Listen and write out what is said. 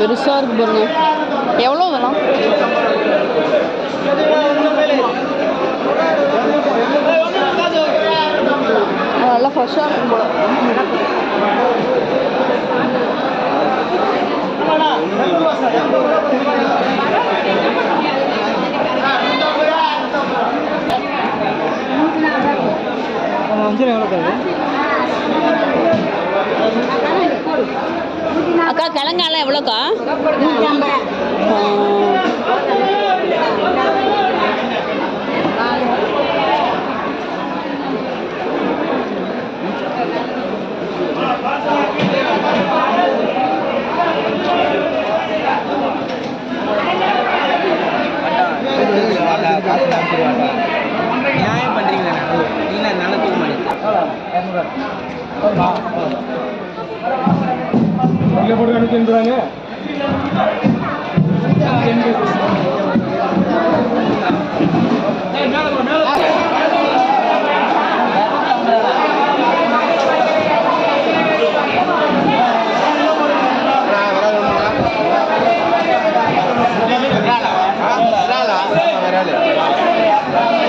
பெருசாக இருக்குது பாருங்க. எவ்வளோ இதெல்லாம்? நல்லா ஃப்ரெஷ்ஷாக இருக்கும் போல. அஞ்சு எவ்வளோ தருது? அக்கா கிழங்காலாம் எவ்வளோக்கா? நியாயம் பண்ணுறீங்களா நீங்களா நல்ல தூக்க மாட்டேங்க இல்லை போட்டு அனுப்பிச்சுன்றாங்க Yeah.